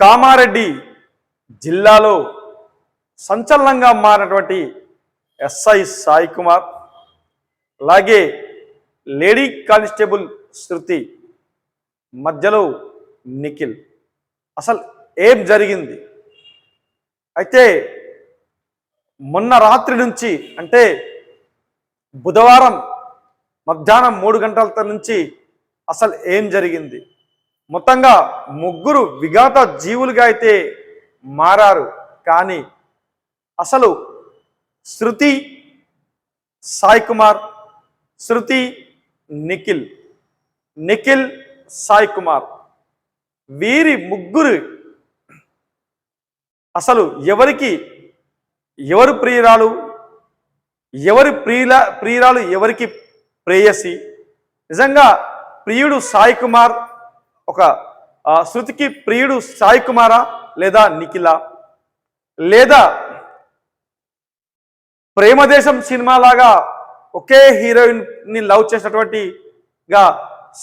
కామారెడ్డి జిల్లాలో సంచలనంగా మారినటువంటి ఎస్ఐ సాయి కుమార్ అలాగే లేడీ కానిస్టేబుల్ శృతి మధ్యలో నిఖిల్. అసలు ఏం జరిగింది? అయితే మొన్న రాత్రి నుంచి అంటే బుధవారం మధ్యాహ్నం మూడు గంటల నుంచి అసలు ఏం జరిగింది? మొత్తంగా ముగ్గురు విఘాత జీవులుగా అయితే మారారు. కానీ అసలు శృతి సాయి కుమార్ శృతి నిఖిల్ నిఖిల్ సాయి కుమార్ వీరి ముగ్గురు అసలు ఎవరికి ఎవరు ప్రియురాలు ఎవరి ప్రియుల ప్రియురాలు ఎవరికి ప్రేయసి? నిజంగా ప్రియుడు సాయి కుమార్ ఒక శృతికి ప్రియుడు సాయి కుమారా లేదా నిఖిల? లేదా ప్రేమదేశం సినిమా లాగా ఒకే హీరోయిన్ని లవ్ చేసినటువంటి గా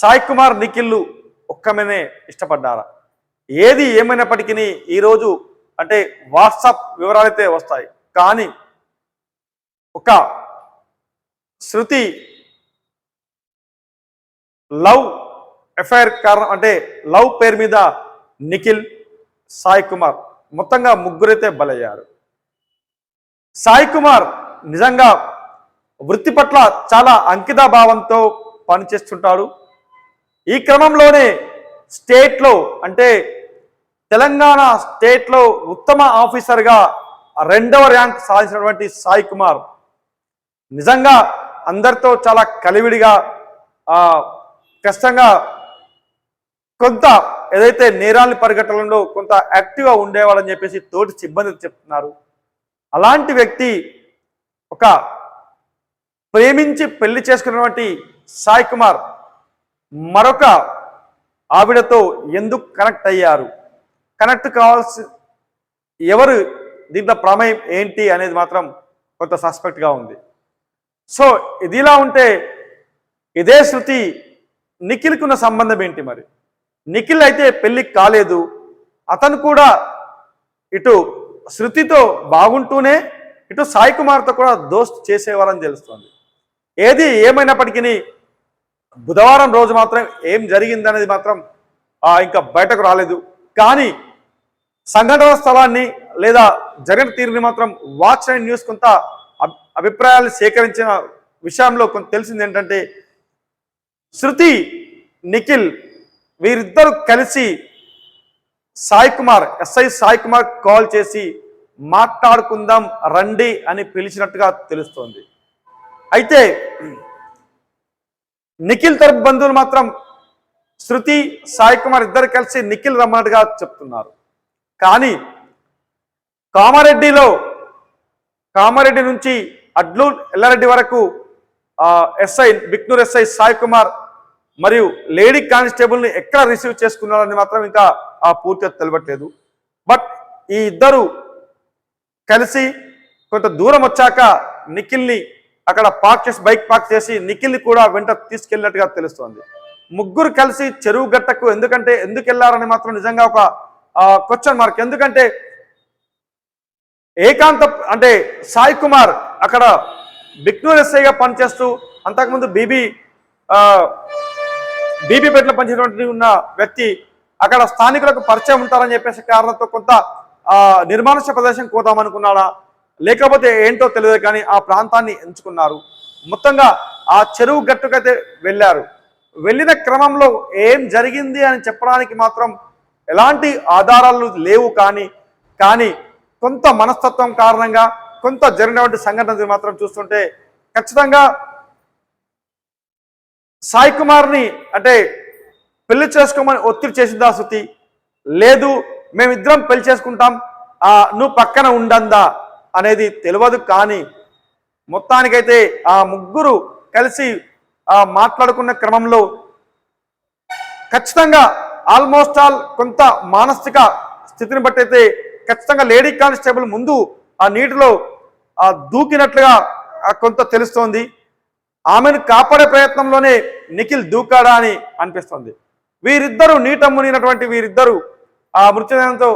సాయి కుమార్ నిఖిల్లు ఒక్కమనే ఇష్టపడ్డారా? ఏది ఏమైనప్పటికీ ఈరోజు అంటే వాట్సాప్ వివరాలైతే వస్తాయి. కానీ ఒక శృతి లవ్ ఎఫ్ఐఆర్ కారణం అంటే లవ్ పేరు మీద నిఖిల్ సాయి కుమార్ మొత్తంగా ముగ్గురైతే బలయ్యారు. సాయి కుమార్ నిజంగా వృత్తి పట్ల చాలా అంకిత భావంతో పనిచేస్తుంటాడు. ఈ క్రమంలోనే స్టేట్లో అంటే తెలంగాణ స్టేట్లో ఉత్తమ ఆఫీసర్గా రెండవ ర్యాంక్ సాధించినటువంటి సాయి కుమార్ నిజంగా అందరితో చాలా కలివిడిగా కష్టంగా కొంత ఏదైతే నేరాల్ని పరిగెట్టడంలో కొంత యాక్టివ్గా ఉండేవాడని చెప్పేసి తోటి సిబ్బంది చెప్తున్నారు. అలాంటి వ్యక్తి ఒక ప్రేమించి పెళ్ళి చేసుకున్నటువంటి సాయి కుమార్ మరొక ఆవిడతో ఎందుకు కనెక్ట్ అయ్యారు? కనెక్ట్ కావాల్సి ఎవరు? దీంట్లో ప్రమేయం ఏంటి అనేది మాత్రం కొంత సస్పెక్ట్గా ఉంది. సో ఇదిలా ఉంటే ఇదే శృతి నిఖిల్కున్న సంబంధం ఏంటి మరి? నిఖిల్ అయితే పెళ్ళికి కాలేదు. అతను కూడా ఇటు శృతితో బాగుంటూనే ఇటు సాయి కుమార్తో కూడా దోస్త్ చేసేవారని తెలుస్తోంది. ఏది ఏమైనప్పటికీ బుధవారం రోజు మాత్రం ఏం జరిగింది అనేది మాత్రం ఇంకా బయటకు రాలేదు. కానీ సంఘటన స్థలాన్ని లేదా జగన్ తీరుని మాత్రం వాచ్ అండ్ న్యూస్ కొంత అభిప్రాయాలు సేకరించిన విషయంలో కొంత తెలిసింది ఏంటంటే శృతి నిఖిల్ వీరిద్దరు కలిసి సాయి కుమార్ ఎస్ఐ సాయి కుమార్ కాల్ చేసి మాట్లాడుకుందాం రండి అని పిలిచినట్టుగా తెలుస్తోంది. అయితే నిఖిల్ తరపు బంధువులు మాత్రం శృతి సాయి కుమార్ ఇద్దరు కలిసి నిఖిల్ రమ్మన్నట్టుగా చెప్తున్నారు. కానీ కామారెడ్డిలో కామారెడ్డి నుంచి అడ్లూర్ ఎల్లారెడ్డి వరకు ఎస్ఐ బిక్నూర్ ఎస్ఐ సాయి కుమార్ మరియు లేడీ కానిస్టేబుల్ని ఎక్కడ రిసీవ్ చేసుకున్నారని మాత్రం ఇంకా ఆ పూర్తిగా తెలవట్లేదు. బట్ ఈ ఇద్దరు కలిసి కొంత దూరం వచ్చాక నిఖిల్ని అక్కడ పార్క్ చేసి బైక్ పార్క్ చేసి నిఖిల్ని కూడా వెంట తీసుకెళ్ళినట్టుగా తెలుస్తోంది. ముగ్గురు కలిసి చెరువు గట్టకు ఎందుకంటే ఎందుకు వెళ్ళారని మాత్రం నిజంగా ఒక క్వశ్చన్ మార్క్ ఎందుకంటే ఏకాంత అంటే సాయి కుమార్ అక్కడ బిక్నూర్ ఎస్ఐగా పనిచేస్తూ అంతకుముందు బీబీ బీపీపేటలో పనిచేసినటువంటి ఉన్న వ్యక్తి అక్కడ స్థానికులకు పరిచయం ఉంటారని చెప్పేసి కారణంతో కొంత నిర్మానుష్య ప్రదేశం కోదామనుకున్నాడా? లేకపోతే ఏంటో తెలియదు కానీ ఆ ప్రాంతాన్ని ఎంచుకున్నారు. మొత్తంగా ఆ చెరువు గట్టుకైతే వెళ్ళారు. వెళ్ళిన క్రమంలో ఏం జరిగింది అని చెప్పడానికి మాత్రం ఎలాంటి ఆధారాలు లేవు కానీ కానీ కొంత మనస్తత్వం కారణంగా కొంత జరిగినటువంటి సంఘటన మాత్రం చూస్తుంటే ఖచ్చితంగా సాయి కుమార్ని అంటే పెళ్ళి చేసుకోమని ఒత్తిడి చేసిందా శృతి. లేదు మేమిద్దరం పెళ్ళి చేసుకుంటాం. ఆ, నువ్వు పక్కన ఉండందా అనేది తెలియదు కానీ మొత్తానికైతే ఆ ముగ్గురు కలిసి ఆ మాట్లాడుకున్న క్రమంలో ఖచ్చితంగా ఆల్మోస్ట్ ఆల్ కొంత మానసిక స్థితిని బట్టి అయితే ఖచ్చితంగా లేడీ కానిస్టేబుల్ ముందు ఆ నీటిలో దూకినట్లుగా కొంత తెలుస్తోంది. ఆమెను కాపాడే ప్రయత్నంలోనే నిఖిల్ దూకాడా అని అనిపిస్తుంది. వీరిద్దరూ నీట మునిగినటువంటి వీరిద్దరూ ఆ మృత్యుదేహంతో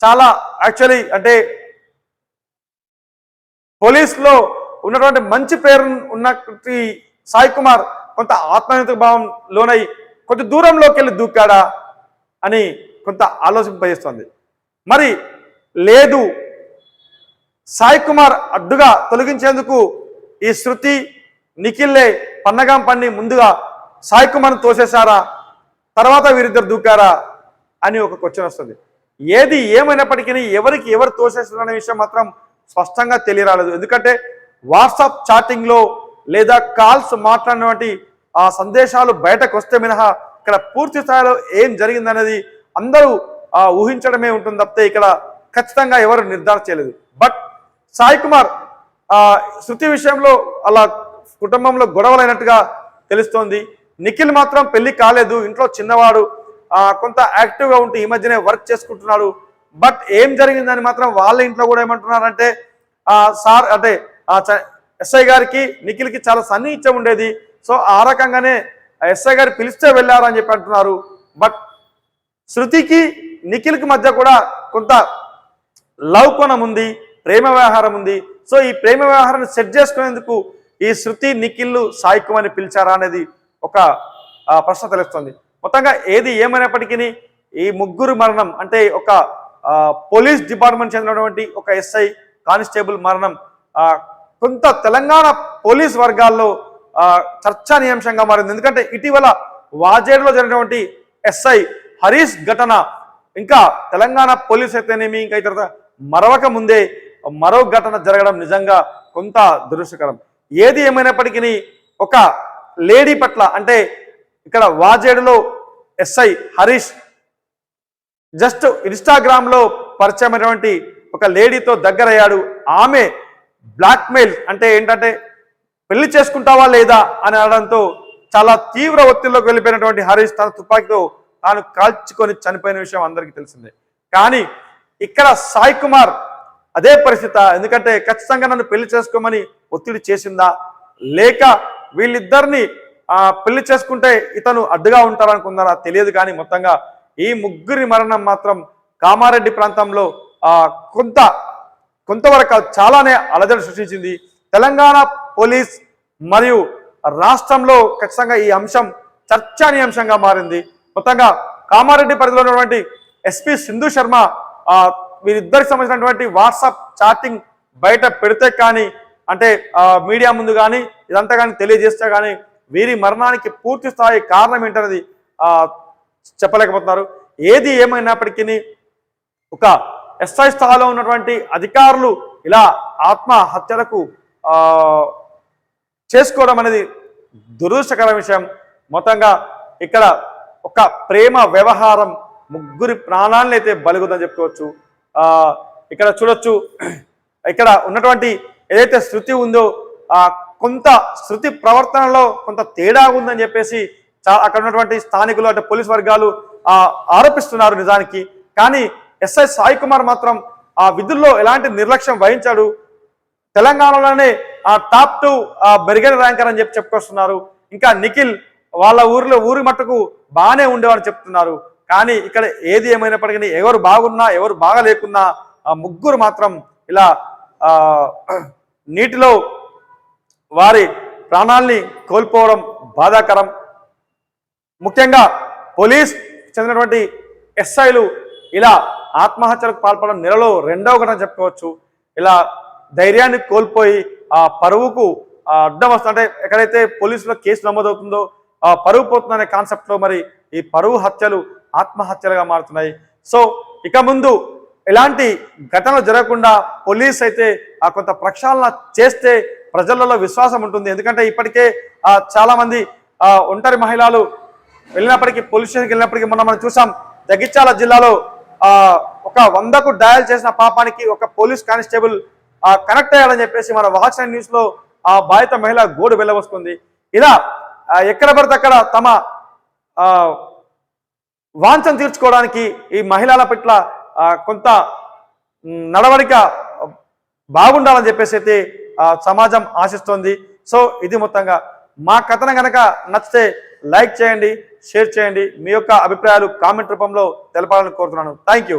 చాలా యాక్చువల్లీ అంటే పోలీసులో ఉన్నటువంటి మంచి పేరు ఉన్నటువంటి సాయి కుమార్ కొంత ఆత్మహత్య భావం లోనై కొంత దూరంలోకి వెళ్ళి దూకాడా అని కొంత ఆలోచింపజేస్తుంది. మరి లేదు సాయి కుమార్ అడ్డుగా తొలగించేందుకు ఈ శృతి నిఖిల్లే పన్నగాం పన్ని ముందుగా సాయి కుమార్ను తోసేశారా? తర్వాత వీరిద్దరు దూకారా? అని ఒక క్వశ్చన్ వస్తుంది. ఏది ఏమైనప్పటికీ ఎవరికి ఎవరు తోసేస్తున్నారనే విషయం మాత్రం స్పష్టంగా తెలియరాలేదు. ఎందుకంటే వాట్సాప్ చాటింగ్లో లేదా కాల్స్ మాట్లాడినటువంటి ఆ సందేశాలు బయటకు వస్తే మినహా ఇక్కడ పూర్తి స్థాయిలో ఏం జరిగిందనేది అందరూ ఆ, ఊహించడమే ఉంటుంది తప్పితే ఇక్కడ ఖచ్చితంగా ఎవరు నిర్ధారణ చేయలేదు. బట్ సాయి కుమార్ ఆ శృతి విషయంలో అలా కుటుంబంలో గొడవలైనట్టుగా తెలుస్తోంది. నిఖిల్ మాత్రం పెళ్ళి కాలేదు. ఇంట్లో చిన్నవాడు కొంత యాక్టివ్గా ఉంటూ ఈ మధ్యనే వర్క్ చేసుకుంటున్నాడు. బట్ ఏం జరిగిందని మాత్రం వాళ్ళ ఇంట్లో కూడా ఏమంటున్నారంటే సార్ అంటే ఎస్ఐ గారికి నిఖిల్కి చాలా సన్నిహిత్యం ఉండేది. సో ఆ రకంగానే ఎస్ఐ గారు పిలిస్తే వెళ్ళారు అని చెప్పి అంటున్నారు. బట్ శృతికి నిఖిల్కి మధ్య కూడా కొంత లవ్ కోణం ఉంది ప్రేమ వ్యవహారం ఉంది. సో ఈ ప్రేమ వ్యవహారాన్ని సెట్ చేసుకునేందుకు ఈ శృతి నిఖిల్లు సాయి అని పిలిచారా అనేది ఒక ప్రశ్న తెలుస్తుంది. మొత్తంగా ఏది ఏమైనప్పటికీ ఈ ముగ్గురు మరణం అంటే ఒక పోలీస్ డిపార్ట్మెంట్ చెందినటువంటి ఒక ఎస్ఐ కానిస్టేబుల్ మరణం కొంత తెలంగాణ పోలీస్ వర్గాల్లో చర్చనీయాంశంగా మారింది. ఎందుకంటే ఇటీవల వాజేడులో జరిగినటువంటి ఎస్ఐ హరీష్ ఘటన ఇంకా తెలంగాణ పోలీస్ అయితేనేమి ఇంకా ఇతర మరవక ముందే మరో ఘటన జరగడం నిజంగా కొంత దురదృష్టకరం. ఏది ఏమైనప్పటికీ ఒక లేడీ పట్ల అంటే ఇక్కడ వాజేడులో ఎస్ఐ హరీష్ జస్ట్ ఇన్స్టాగ్రామ్లో పరిచయమైనటువంటి ఒక లేడీతో దగ్గరయ్యాడు. ఆమె బ్లాక్మెయిల్ అంటే ఏంటంటే పెళ్ళి చేసుకుంటావా లేదా అని అనడంతో చాలా తీవ్ర ఒత్తిడిలోకి వెళ్ళిపోయినటువంటి హరీష్ తన తుపాకీతో తాను కాల్చుకొని చనిపోయిన విషయం అందరికీ తెలిసిందే. కానీ ఇక్కడ సాయి కుమార్ అదే పరిస్థితి. ఎందుకంటే ఖచ్చితంగా నన్ను పెళ్ళి చేసుకోమని ఒత్తిడి చేసిందా? లేక వీళ్ళిద్దరిని ఆ పెళ్ళి చేసుకుంటే ఇతను అడ్డుగా ఉంటారనుకున్నారా తెలియదు కానీ మొత్తంగా ఈ ముగ్గురి మరణం మాత్రం కామారెడ్డి ప్రాంతంలో ఆ కొంత కొంతవరకు చాలానే అలజడి సృష్టించింది. తెలంగాణ పోలీస్ మరియు రాష్ట్రంలో ఖచ్చితంగా ఈ అంశం చర్చానీయాంశంగా మారింది. మొత్తంగా కామారెడ్డి పరిధిలో ఉన్నటువంటి ఎస్పీ సింధు శర్మ ఆ వీరిద్దరికి సంబంధించినటువంటి వాట్సాప్ చాటింగ్ బయట పెడితే కానీ అంటే మీడియా ముందు కానీ ఇదంతా కానీ తెలియజేస్తే కానీ వీరి మరణానికి పూర్తి స్థాయి కారణం ఏంటనేది చెప్పలేకపోతున్నారు. ఏది ఏమైనప్పటికీ ఒక ఎస్ఐ స్థాయిలో ఉన్నటువంటి అధికారులు ఇలా ఆత్మహత్యలకు చేసుకోవడం అనేది దురదృష్టకర విషయం. మొత్తంగా ఇక్కడ ఒక ప్రేమ వ్యవహారం ముగ్గురి ప్రాణాలను అయితే బలుగుదని చెప్పుకోవచ్చు. ఇక్కడ చూడొచ్చు ఇక్కడ ఉన్నటువంటి ఏదైతే శృతి ఉందో ఆ కొంత శృతి ప్రవర్తనలో కొంత తేడా ఉందని చెప్పేసి అక్కడ ఉన్నటువంటి స్థానికులు అంటే పోలీస్ వర్గాలు ఆరోపిస్తున్నారు నిజానికి. కానీ ఎస్ఐ సాయి కుమార్ మాత్రం ఆ విధుల్లో ఎలాంటి నిర్లక్ష్యం వహించాడు? తెలంగాణలోనే ఆ టాప్ టూ ఆ ర్యాంకర్ అని చెప్పి చెప్పుకొస్తున్నారు. ఇంకా నిఖిల్ వాళ్ళ ఊరిలో ఊరి మట్టుకు బాగానే ఉండేవారు చెప్తున్నారు. కానీ ఇక్కడ ఏది ఏమైనప్పటికీ ఎవరు బాగున్నా ఎవరు బాగా లేకున్నా ఆ ముగ్గురు మాత్రం ఇలా నీటిలో వారి ప్రాణాల్ని కోల్పోవడం బాధాకరం. ముఖ్యంగా పోలీస్ చెందినటువంటి ఎస్ఐలు ఇలా ఆత్మహత్యలకు పాల్పడడం నెలలో రెండవ ఘటన చెప్పుకోవచ్చు. ఇలా ధైర్యాన్ని కోల్పోయి ఆ పరువుకు అడ్డం వస్తుంది అంటే ఎక్కడైతే పోలీసులో కేసు నమోదవుతుందో ఆ పరువు పోతుందనే కాన్సెప్ట్లో మరి ఈ పరువు హత్యలు ఆత్మహత్యలుగా మారుతున్నాయి. సో ఇక ముందు ఎలాంటి ఘటనలు జరగకుండా పోలీస్ అయితే ఆ కొంత ప్రక్షాళన చేస్తే ప్రజలలో విశ్వాసం ఉంటుంది. ఎందుకంటే ఇప్పటికే చాలామంది చాలా మంది ఒంటరి మహిళలు వెళ్ళినప్పటికీ పోలీస్ స్టేషన్కి వెళ్ళినప్పటికీ మొన్న మనం చూసాం జగిత్యాల జిల్లాలో ఒక వందకు డయల్ చేసిన పాపానికి ఒక పోలీస్ కానిస్టేబుల్ కనెక్ట్ అయ్యాలని చెప్పేసి మన వాచ్ అండ్ న్యూస్లో ఆ బాధిత మహిళ గోడు వెళ్ళవస్తుంది ఇలా ఎక్కడ పడితే అక్కడ తమ వాంఛం తీర్చుకోవడానికి ఈ మహిళల పట్ల కొంత నడవడిక బాగుండాలని చెప్పేసి అయితే సమాజం ఆశిస్తోంది. సో ఇది మొత్తంగా మా కథనం కనుక నచ్చితే లైక్ చేయండి షేర్ చేయండి. మీ యొక్క అభిప్రాయాలు కామెంట్ రూపంలో తెలపాలని కోరుతున్నాను. Thank you